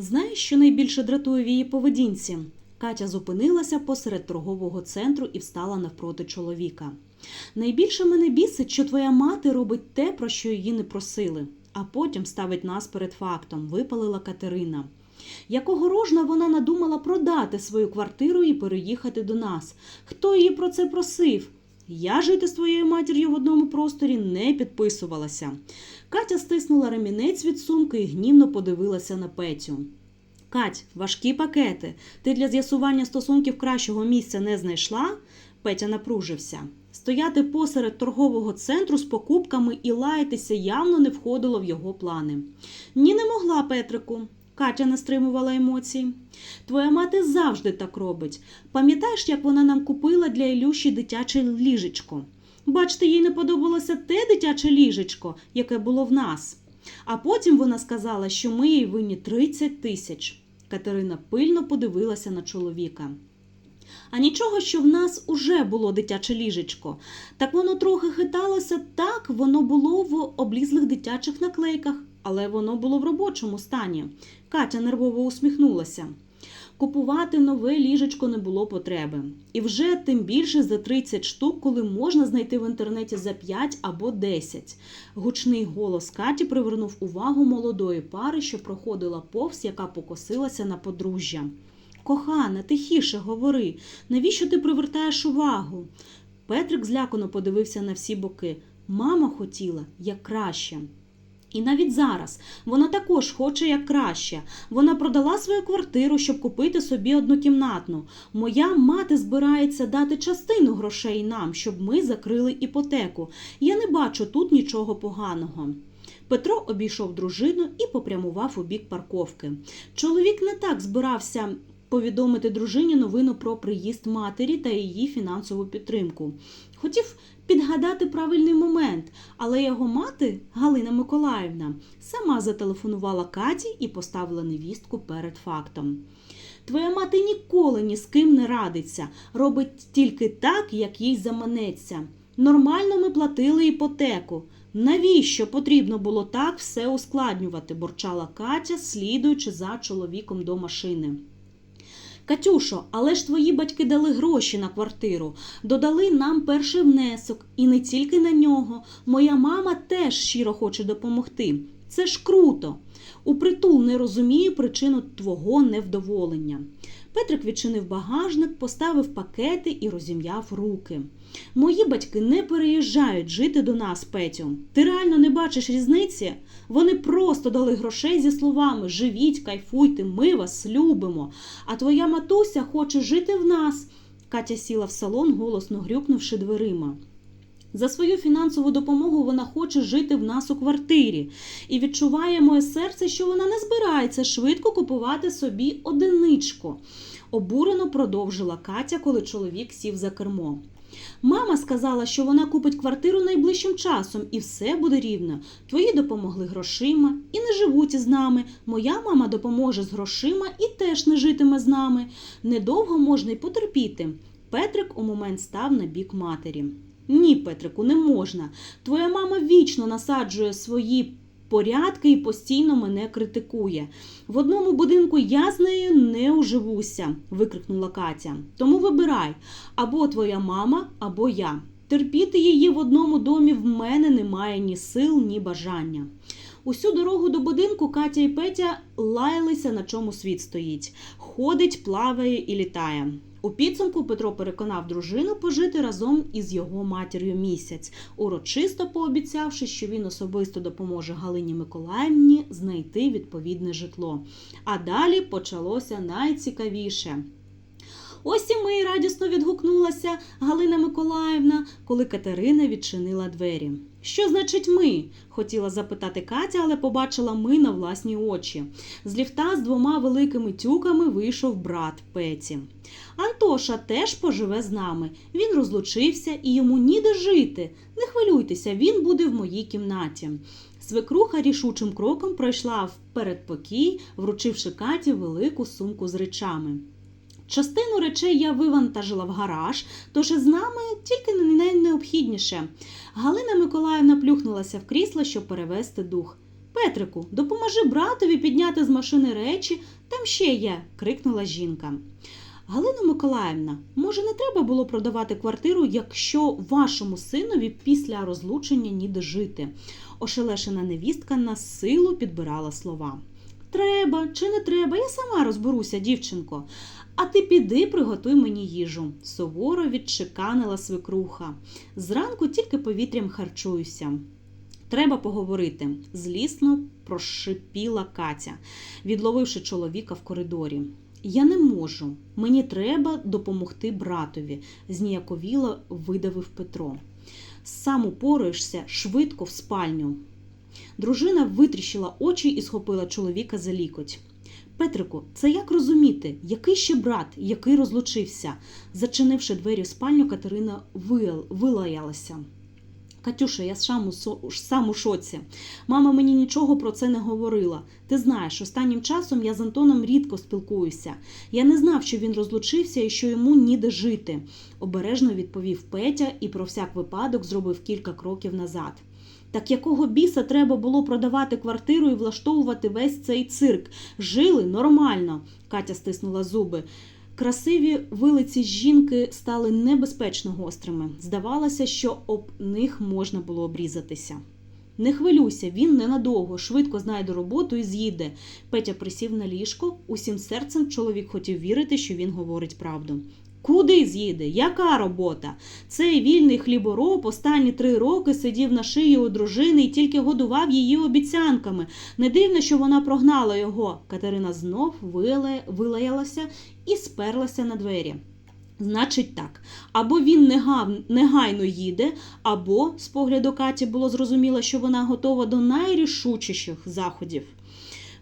Знаєш, що найбільше дратує в її поведінці? Катя зупинилася посеред торгового центру і встала навпроти чоловіка. Найбільше мене бісить, що твоя мати робить те, про що її не просили, а потім ставить нас перед фактом, випалила Катерина. Якого рожна вона надумала продати свою квартиру і переїхати до нас? Хто її про це просив? Я жити з твоєю матір'ю в одному просторі не підписувалася. Катя стиснула ремінець від сумки і гнівно подивилася на Петю. Кать, важкі пакети. Ти для з'ясування стосунків кращого місця не знайшла? Петя напружився. Стояти посеред торгового центру з покупками і лаятися явно не входило в його плани. Ні, не могла, Петрику. Катя не стримувала емоцій. Твоя мати завжди так робить. Пам'ятаєш, як вона нам купила для Ілюші дитяче ліжечко? Бачите, їй не подобалося те дитяче ліжечко, яке було в нас. А потім вона сказала, що ми їй винні 30 тисяч. Катерина пильно подивилася на чоловіка. А нічого, що в нас уже було дитяче ліжечко. Так воно трохи хиталося, так воно було в облізлих дитячих наклейках, але воно було в робочому стані. Катя нервово усміхнулася. Купувати нове ліжечко не було потреби. І вже тим більше за 30 штук, коли можна знайти в інтернеті за 5 або 10. Гучний голос Каті привернув увагу молодої пари, що проходила повз, яка покосилася на подружжя. Кохана, тихіше говори, навіщо ти привертаєш увагу? Петрик злякано подивився на всі боки. Мама хотіла як краще. І навіть зараз вона також хоче як краще. Вона продала свою квартиру, щоб купити собі однокімнатну. Моя мати збирається дати частину грошей нам, щоб ми закрили іпотеку. Я не бачу тут нічого поганого. Петро обійшов дружину і попрямував у бік парковки. Чоловік не так збирався повідомити дружині новину про приїзд матері та її фінансову підтримку. Хотів підгадати правильний момент, але його мати, Галина Миколаївна, сама зателефонувала Каті і поставила невістку перед фактом. Твоя мати ніколи ні з ким не радиться, робить тільки так, як їй заманеться. Нормально ми платили іпотеку. Навіщо потрібно було так все ускладнювати? бурчала Катя, слідуючи за чоловіком до машини. Катюшо, але ж твої батьки дали гроші на квартиру, додали нам перший внесок, і не тільки на нього. Моя мама теж щиро хоче допомогти. Це ж круто. У притул не розумію причину твого невдоволення. Петрик відчинив багажник, поставив пакети і розім'яв руки. Мої батьки не переїжджають жити до нас, Петю. Ти реально не бачиш різниці? Вони просто дали грошей зі словами Живіть, кайфуйте, ми вас любимо. А твоя матуся хоче жити в нас. Катя сіла в салон, голосно грюкнувши дверима. За свою фінансову допомогу вона хоче жити в нас у квартирі і відчуває моє серце, що вона не збирається швидко купувати собі одиничку. Обурено продовжила Катя, коли чоловік сів за кермо. Мама сказала, що вона купить квартиру найближчим часом і все буде рівно. Твої допомогли грошима і не живуть із нами. Моя мама допоможе з грошима і теж не житиме з нами. Недовго можна й потерпіти. Петрик у момент став на бік матері. Ні, Петрику, не можна. Твоя мама вічно насаджує свої порядки і постійно мене критикує. В одному будинку я з нею не уживуся, викрикнула Катя. Тому вибирай або твоя мама, або я. Терпіти її в одному домі в мене немає ні сил, ні бажання. Усю дорогу до будинку Катя і Петя лаялися, на чому світ стоїть. Ходить, плаває і літає. У підсумку Петро переконав дружину пожити разом із його матір'ю місяць, урочисто пообіцявши, що він особисто допоможе Галині Миколаївні знайти відповідне житло. А далі почалося найцікавіше. Ось і ми радісно відгукнулася Галина Миколаївна, коли Катерина відчинила двері. Що значить ми? хотіла запитати Катя, але побачила ми на власні очі. З ліфта з двома великими тюками вийшов брат Петі. Антоша теж поживе з нами. Він розлучився і йому ніде жити. Не хвилюйтеся, він буде в моїй кімнаті. Свекруха рішучим кроком пройшла в передпокій, вручивши Каті велику сумку з речами. Частину речей я вивантажила в гараж, тож із нами тільки найнеобхідніше. Галина Миколаївна плюхнулася в крісло, щоб перевести дух. Петрику, допоможи братові підняти з машини речі, там ще є, крикнула жінка. Галина Миколаївна, може, не треба було продавати квартиру, якщо вашому синові після розлучення ніде жити? Ошелешена невістка на силу підбирала слова. Треба чи не треба, я сама розберуся, дівчинко. А ти піди приготуй мені їжу. Суворо відчеканила свекруха. Зранку тільки повітрям харчуюся. Треба поговорити, злісно прошипіла Катя, відловивши чоловіка в коридорі. Я не можу. Мені треба допомогти братові, зніяковіло видавив Петро. Сам упораєшся швидко в спальню. Дружина витріщила очі і схопила чоловіка за лікоть. Петрику, це як розуміти, який ще брат, який розлучився? Зачинивши двері в спальню, Катерина вилаялася. Катюша, я сам у, шоці. Мама мені нічого про це не говорила. Ти знаєш, останнім часом я з Антоном рідко спілкуюся. Я не знав, що він розлучився і що йому ніде жити, обережно відповів Петя і про всяк випадок зробив кілька кроків назад. Так якого біса треба було продавати квартиру і влаштовувати весь цей цирк? Жили нормально, Катя стиснула зуби. Красиві вилиці жінки стали небезпечно гострими. Здавалося, що об них можна було обрізатися. Не хвилюйся, він ненадовго, швидко знайде роботу і з'їде. Петя присів на ліжко. Усім серцем чоловік хотів вірити, що він говорить правду. Куди з'їде? Яка робота? Цей вільний хлібороб останні три роки сидів на шиї у дружини і тільки годував її обіцянками. Не дивно, що вона прогнала його. Катерина знов вилаялася і сперлася на двері. Значить так, або він негайно їде, або, з погляду Каті, було зрозуміло, що вона готова до найрішучіших заходів.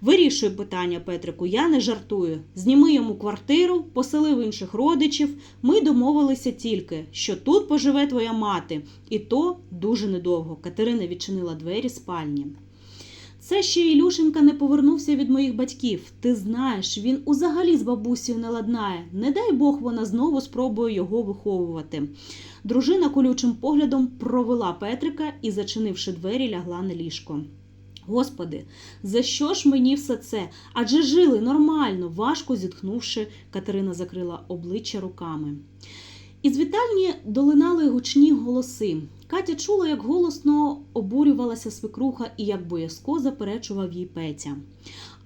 Вирішуй питання, Петрику, я не жартую. Зніми йому квартиру, поселив інших родичів. Ми домовилися тільки, що тут поживе твоя мати, і то дуже недовго. Катерина відчинила двері спальні. Це ще Ілюшенька не повернувся від моїх батьків. Ти знаєш, він узагалі з бабусею не ладнає. Не дай Бог вона знову спробує його виховувати. Дружина колючим поглядом провела Петрика і, зачинивши двері, лягла на ліжко. Господи, за що ж мені все це? Адже жили нормально, важко зітхнувши, Катерина закрила обличчя руками. Із вітальні долинали гучні голоси. Катя чула, як голосно обурювалася свекруха і як боязко заперечував їй Петя.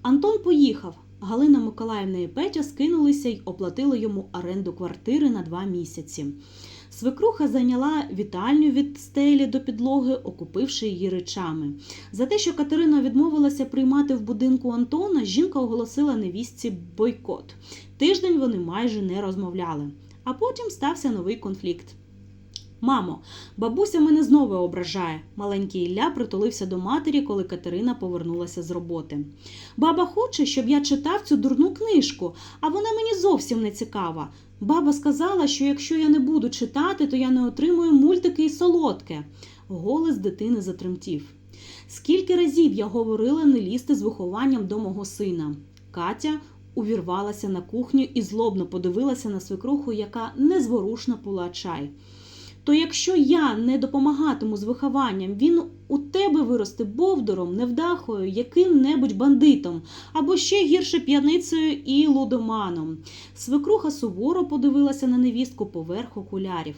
Антон поїхав. Галина Миколаївна і Петя скинулися й оплатили йому оренду квартири на два місяці. Свекруха зайняла вітальню від стелі до підлоги, окупивши її речами. За те, що Катерина відмовилася приймати в будинку Антона, жінка оголосила невістці бойкот. Тиждень вони майже не розмовляли. А потім стався новий конфлікт. Мамо, бабуся мене знову ображає. Маленький Ілля притулився до матері, коли Катерина повернулася з роботи. Баба хоче, щоб я читав цю дурну книжку, а вона мені зовсім не цікава. Баба сказала, що якщо я не буду читати, то я не отримую мультики і солодке. Голос дитини затремтів. Скільки разів я говорила не лізти з вихованням до мого сина. Катя увірвалася на кухню і злобно подивилася на свекруху, яка незворушно пила чай. То якщо я не допомагатиму з вихованням, він у тебе виросте бовдором, невдахою, яким-небудь бандитом, або ще гірше п'яницею і лудоманом. Свекруха суворо подивилася на невістку поверх окулярів.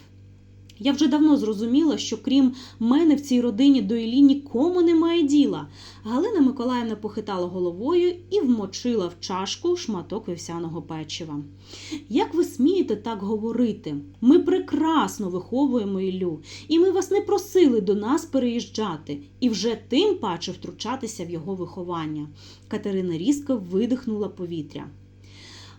Я вже давно зрозуміла, що крім мене в цій родині до Іллі нікому немає діла. Галина Миколаївна похитала головою і вмочила в чашку шматок вівсяного печива. Як ви смієте так говорити? Ми прекрасно виховуємо Іллю, і ми вас не просили до нас переїжджати, і вже тим паче втручатися в його виховання. Катерина різко видихнула повітря.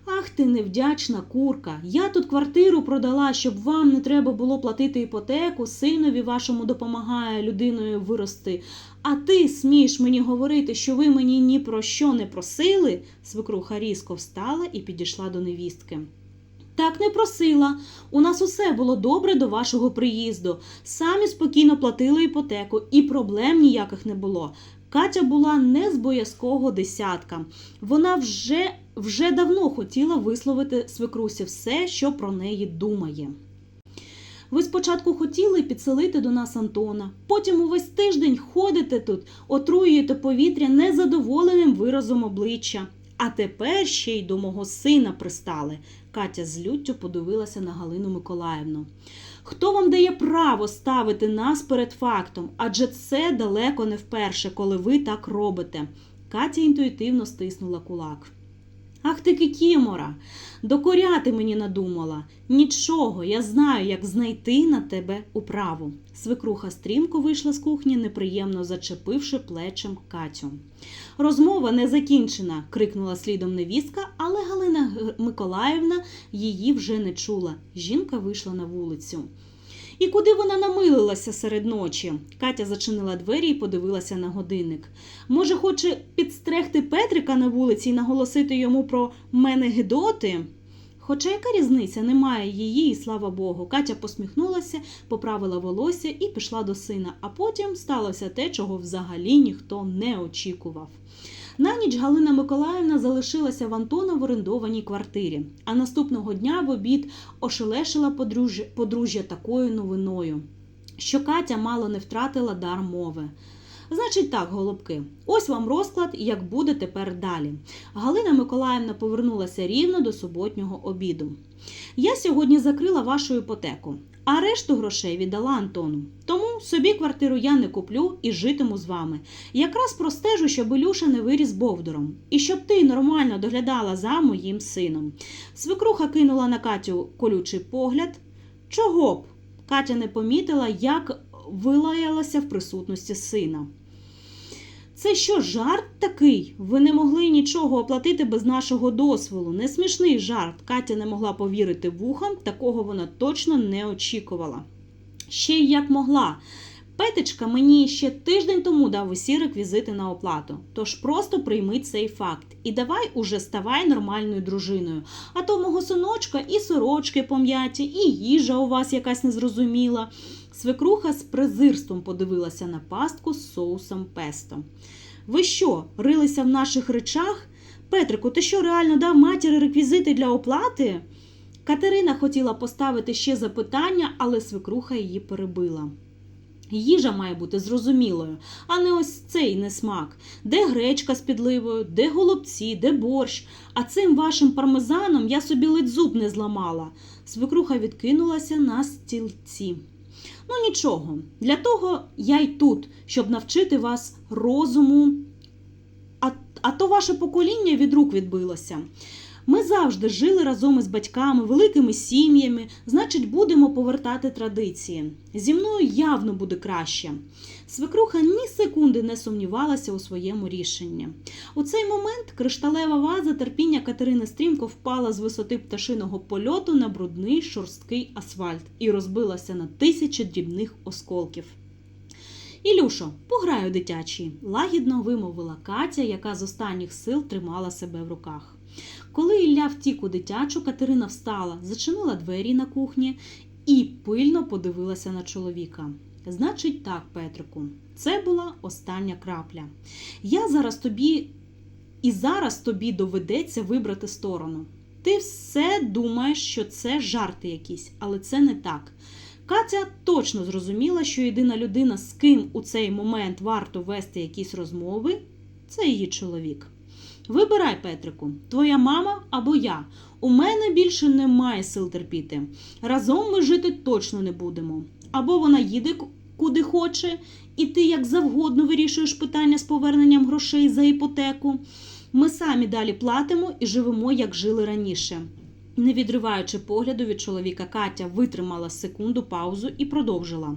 Ах ти невдячна курка. Я тут квартиру продала, щоб вам не треба було платити іпотеку, синові вашому допомагає людиною вирости. А ти смієш мені говорити, що ви мені ні про що не просили? Свекруха різко встала і підійшла до невістки. Так не просила. У нас усе було добре до вашого приїзду. Самі спокійно платили іпотеку, і проблем ніяких не було. Катя була не з боязкого десятка. Вона вже, вже давно хотіла висловити свекрусі все, що про неї думає. Ви спочатку хотіли підселити до нас Антона, потім увесь тиждень ходите тут, отруюєте повітря незадоволеним виразом обличчя. А тепер ще й до мого сина пристали. Катя з люттю подивилася на Галину Миколаївну. Хто вам дає право ставити нас перед фактом? Адже це далеко не вперше, коли ви так робите. Катя інтуїтивно стиснула кулак. Ах ти кікімора, докоряти мені надумала. Нічого, я знаю, як знайти на тебе управу. Свекруха стрімко вийшла з кухні, неприємно зачепивши плечем Катю. Розмова не закінчена, крикнула слідом невістка, але Галина Миколаївна її вже не чула. Жінка вийшла на вулицю. І куди вона намилилася серед ночі? Катя зачинила двері і подивилася на годинник. Може, хоче підстрегти Петрика на вулиці і наголосити йому про мене гидоти? Хоча яка різниця, немає її, і слава Богу. Катя посміхнулася, поправила волосся і пішла до сина, а потім сталося те, чого взагалі ніхто не очікував. На ніч Галина Миколаївна залишилася в Антона в орендованій квартирі, а наступного дня в обід ошелешила подружжя, такою новиною, що Катя мало не втратила дар мови. Значить так, голубки, ось вам розклад, як буде тепер далі. Галина Миколаївна повернулася рівно до суботнього обіду. Я сьогодні закрила вашу іпотеку, а решту грошей віддала Антону. Тому собі квартиру я не куплю і житиму з вами. Якраз простежу, щоб Ілюша не виріс бовдуром, і щоб ти нормально доглядала за моїм сином. Свекруха кинула на Катю колючий погляд. Чого б? Катя не помітила, як вилаялася в присутності сина. Це що, жарт такий? Ви не могли нічого оплатити без нашого дозволу. Не смішний жарт. Катя не могла повірити вухам, такого вона точно не очікувала. Ще й як могла. Петечка мені ще тиждень тому дав усі реквізити на оплату. Тож просто прийми цей факт. І давай уже ставай нормальною дружиною. А то мого синочка і сорочки пом'яті, і їжа у вас якась незрозуміла. Свекруха з презирством подивилася на пастку з соусом песто. Ви що, рилися в наших речах? Петрику, ти що реально дав матері реквізити для оплати? Катерина хотіла поставити ще запитання, але свекруха її перебила. Їжа має бути зрозумілою, а не ось цей несмак. Де гречка з підливою, де голубці, де борщ. А цим вашим пармезаном я собі ледь зуб не зламала. Свекруха відкинулася на стільці. Ну нічого, для того я й тут, щоб навчити вас розуму. А, а то ваше покоління від рук відбилося. Ми завжди жили разом із батьками, великими сім'ями, значить, будемо повертати традиції. Зі мною явно буде краще. Свекруха ні секунди не сумнівалася у своєму рішенні. У цей момент кришталева ваза терпіння Катерини стрімко впала з висоти пташиного польоту на брудний шорсткий асфальт і розбилася на тисячі дрібних осколків. Ілюшо, пограю дитячий, лагідно вимовила Катя, яка з останніх сил тримала себе в руках. Коли Ілля втік у дитячу, Катерина встала, зачинила двері на кухні і пильно подивилася на чоловіка. Значить, так, Петрику, це була остання крапля. Я зараз тобі і зараз тобі доведеться вибрати сторону. Ти все думаєш, що це жарти якісь, але це не так. Катя точно зрозуміла, що єдина людина, з ким у цей момент варто вести якісь розмови, це її чоловік. Вибирай, Петрику, твоя мама або я. У мене більше немає сил терпіти. Разом ми жити точно не будемо. Або вона їде куди хоче, і ти як завгодно вирішуєш питання з поверненням грошей за іпотеку. Ми самі далі платимо і живемо, як жили раніше. Не відриваючи погляду від чоловіка, Катя витримала секунду паузу і продовжила.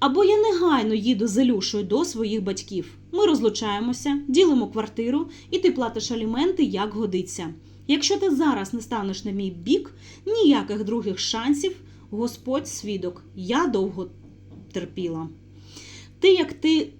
Або я негайно їду з Ілюшою до своїх батьків. Ми розлучаємося, ділимо квартиру, і ти платиш аліменти, як годиться. Якщо ти зараз не станеш на мій бік, ніяких других шансів, Господь свідок, я довго терпіла. Ти як ти.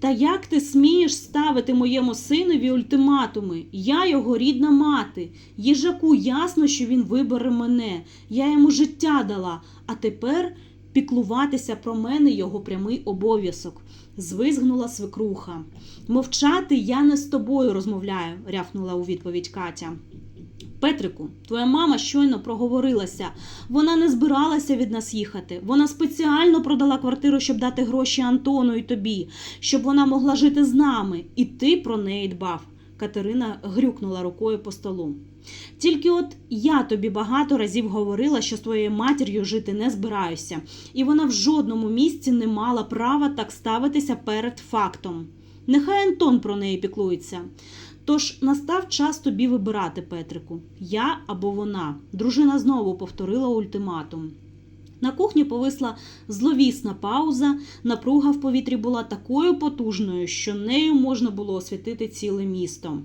Та як ти смієш ставити моєму синові ультиматуми? Я його рідна мати. Їжаку ясно, що він вибере мене. Я йому життя дала, а тепер піклуватися про мене його прямий обов'язок. Звизгнула свекруха. Мовчати я не з тобою розмовляю, рявкнула у відповідь Катя. Петрику, твоя мама щойно проговорилася. Вона не збиралася від нас їхати. Вона спеціально продала квартиру, щоб дати гроші Антону і тобі, щоб вона могла жити з нами. І ти про неї дбав. Катерина грюкнула рукою по столу. Тільки от я тобі багато разів говорила, що з твоєю матір'ю жити не збираюся, і вона в жодному місці не мала права так ставитися перед фактом. Нехай Антон про неї піклується. Тож настав час тобі вибирати, Петрику, я або вона. Дружина знову повторила ультиматум. На кухні повисла зловісна пауза, напруга в повітрі була такою потужною, що нею можна було освітити ціле місто.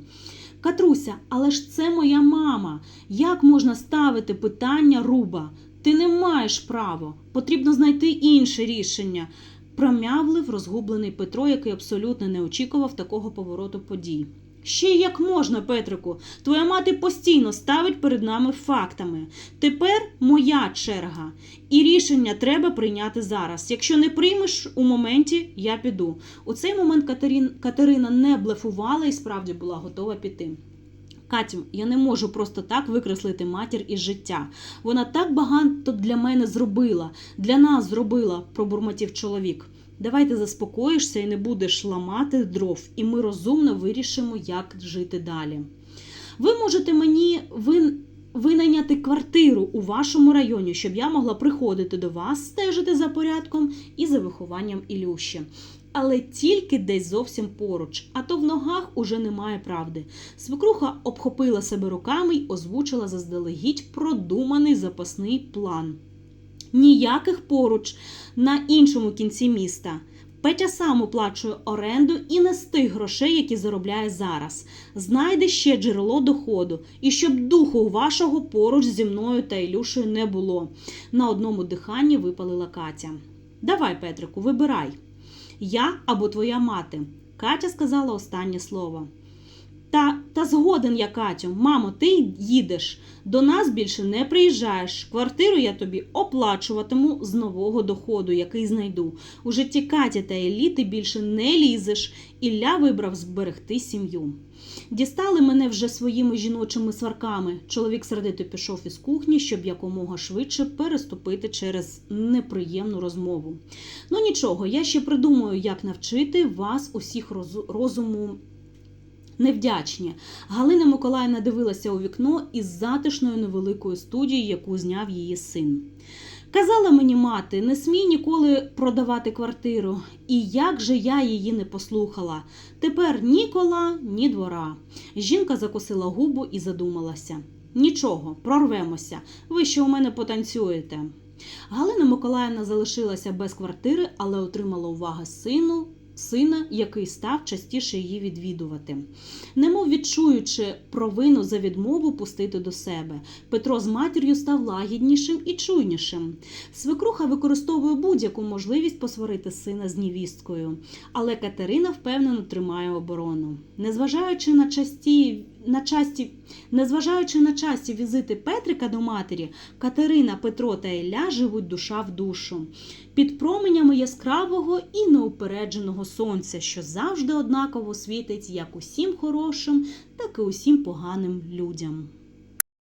Катруся, але ж це моя мама. Як можна ставити питання руба? Ти не маєш права. Потрібно знайти інше рішення. Промявлив розгублений Петро, який абсолютно не очікував такого повороту подій. Ще як можна, Петрику, твоя мати постійно ставить перед нами фактами. Тепер моя черга, і рішення треба прийняти зараз. Якщо не приймеш у моменті, я піду. У цей момент Катерин, Катерина не блефувала і справді була готова піти. Катю, я не можу просто так викреслити матір із життя. Вона так багато для мене зробила, для нас зробила, пробурмотів чоловік. Давай ти заспокоїшся і не будеш ламати дров, і ми розумно вирішимо, як жити далі. Ви можете мені вин... винайняти квартиру у вашому районі, щоб я могла приходити до вас, стежити за порядком і за вихованням Ілюші. Але тільки десь зовсім поруч, а то в ногах уже немає правди. Свекруха обхопила себе руками й озвучила заздалегідь продуманий запасний план. Ніяких поруч на іншому кінці міста. Петя сам оплачує оренду і не з тих грошей, які заробляє зараз. Знайде ще джерело доходу, і щоб духу вашого поруч зі мною та Ілюшею не було. На одному диханні випалила Катя. Давай, Петрику, вибирай. Я або твоя мати. Катя сказала останнє слово. Та, та згоден я, Катю, мамо, ти їдеш. До нас більше не приїжджаєш. Квартиру я тобі оплачуватиму з нового доходу, який знайду. У житті Каті та Іллі ти більше не лізеш. Ілля вибрав зберегти сім'ю. Дістали мене вже своїми жіночими сварками. Чоловік сердито пішов із кухні, щоб якомога швидше переступити через неприємну розмову. Ну нічого, я ще придумаю, як навчити вас усіх розуму невдячні. Галина Миколаївна дивилася у вікно із затишною невеликою студією, яку зняв її син. Казала мені мати, не смій ніколи продавати квартиру, і як же я її не послухала. Тепер ні кола, ні двора. Жінка закусила губу і задумалася. Нічого, прорвемося. Ви ще у мене потанцюєте. Галина Миколаївна залишилася без квартири, але отримала увагу сину, сина, який став частіше її відвідувати. Немов відчуючи провину за відмову пустити до себе, Петро з матір'ю став лагіднішим і чуйнішим. Свекруха використовує будь-яку можливість посварити сина з невісткою, але Катерина впевнено тримає оборону. Незважаючи на часті на часті, незважаючи на часті візити Петрика до матері, Катерина, Петро та Ілля живуть душа в душу під променями яскравого і неупередженого сонця, що завжди однаково світить як усім хорошим, так і усім поганим людям.